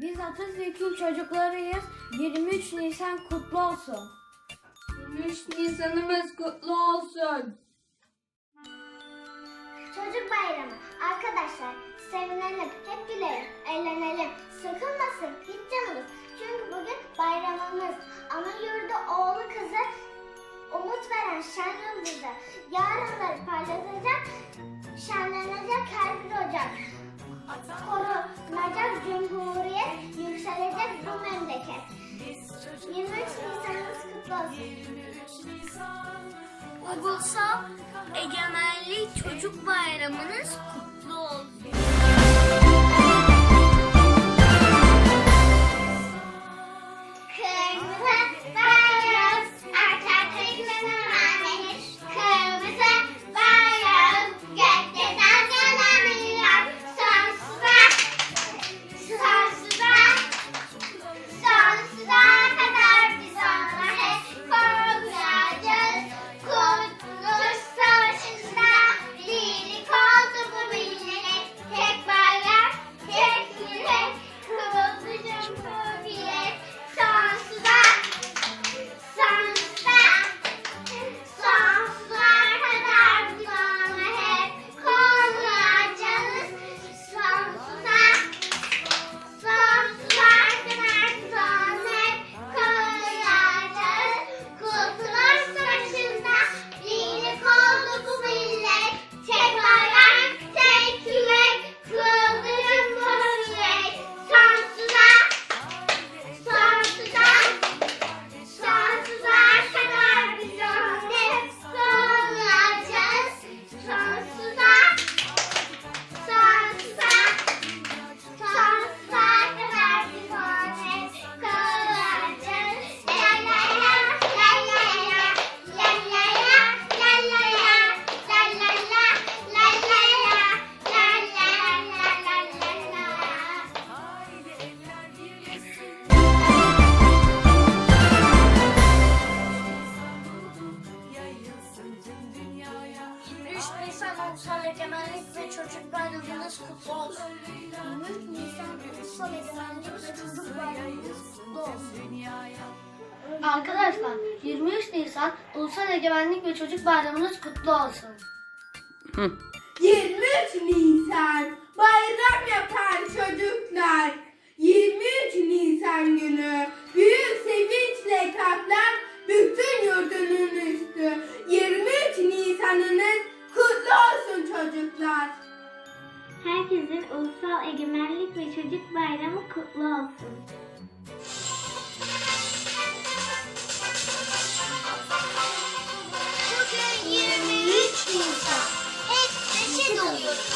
Biz Atatürk'ün çocuklarıyız. 23 Nisan kutlu olsun. 23 Nisan'ımız kutlu olsun. Çocuk bayramı. Arkadaşlar sevinelim, hep gülelim, eğlenelim. Sıkılmasın hiç canımız. Çünkü bugün bayramımız. Ana yurdu oğlu kızı umut veren şen yıldızı. Yarınları parlatacak, şenlenecek her bir ocak. 23 Nisan'ımız kutlu olsun. Ulusal Egemenlik Çocuk Bayramınız kutlu Ulusal Egemenlik ve Çocuk Bayramınız kutlu olsun. 23 Nisan Ulusal Egemenlik ve Çocuk Bayramımız kutlu olsun. Arkadaşlar 23 Nisan Ulusal Egemenlik ve Çocuk Bayramınız kutlu olsun. 23 Nisan bayram yapar çocuklar. 23 Nisan günü büyük sevinçle Egemenlik ve Çocuk Bayramı kutlu olsun. Bugün 23 Nisan. Hep neşe doluyoruz.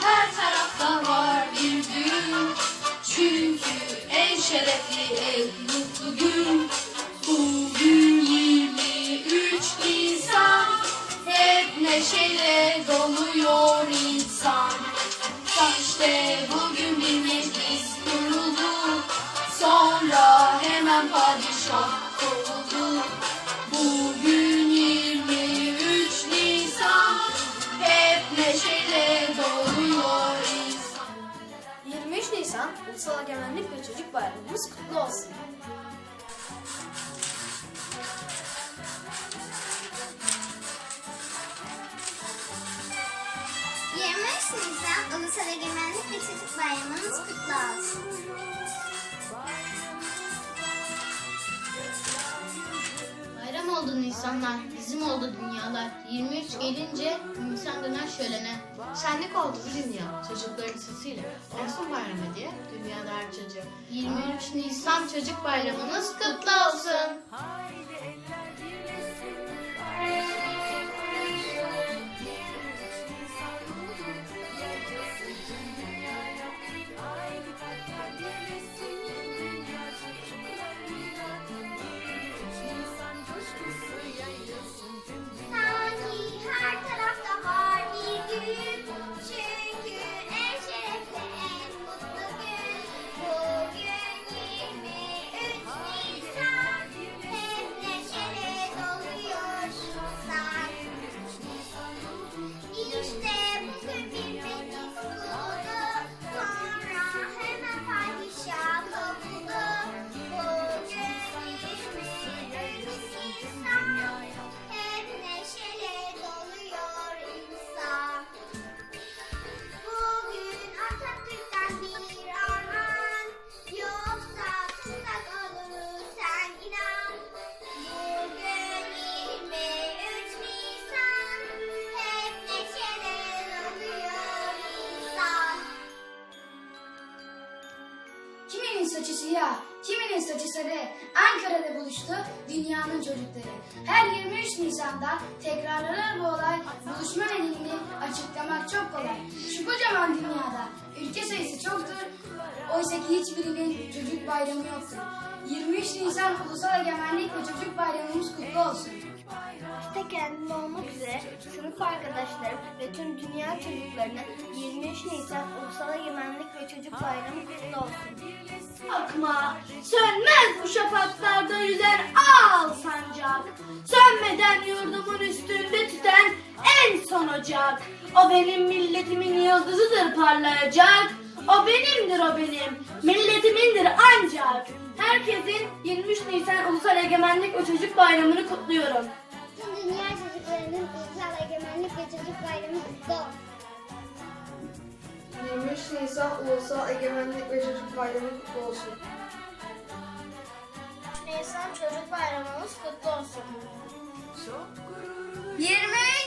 Her tarafta var bir düğün Çünkü en şerefli en neşeyle doluyor insan. İşte bugün bir meclis kuruldu. Sonra hemen padişah Ulusal Egemenlik ve Çocuk Bayramımız kutlu olsun. Bayram oldu Nisanlar, bizim oldu dünyalar. 23 gelince Nisan döner şölene. Şenlik oldu bu dünya, çocukların sesiyle. Olsun bayramı diye dünyada her çocuğu. 23 Nisan çocuk bayramınız kutlu olsun. Sanki siyah, kiminin saçı sarı. Ankara'da buluştu dünyanın çocukları. Her 23 Nisan'da tekrarlanır bu olay. Buluşma nedenini açıklamak çok kolay. Şu kocaman dünyada ülke sayısı çoktur. Oysa ki hiçbirinin çocuk bayramı yoktur. 23 Nisan Ulusal Egemenlik ve Çocuk Bayramımız kutlu olsun. Başta kendim olmak üzere sınıf arkadaşlarım ve tüm dünya çocuklarının 23 Nisan Ulusal Egemenlik ve Çocuk Bayramı kutlu olsun. Akma, sönmez bu şafaklarda yüzen al sancak. Sönmeden yurdumun üstünde tüten en son ocak. O benim milletimin yıldızıdır parlayacak. O benimdir o benim, milletimindir ancak. Herkesin 23 Nisan Ulusal Egemenlik ve Çocuk Bayramı'nı kutluyorum. Tüm dünya çocuklarının Ulusal Egemenlik ve Çocuk Bayramı kutlu olsun. 23 Nisan Ulusal Egemenlik ve Çocuk Bayramı kutlu olsun. Nisan Çocuk Bayramımız kutlu olsun. 23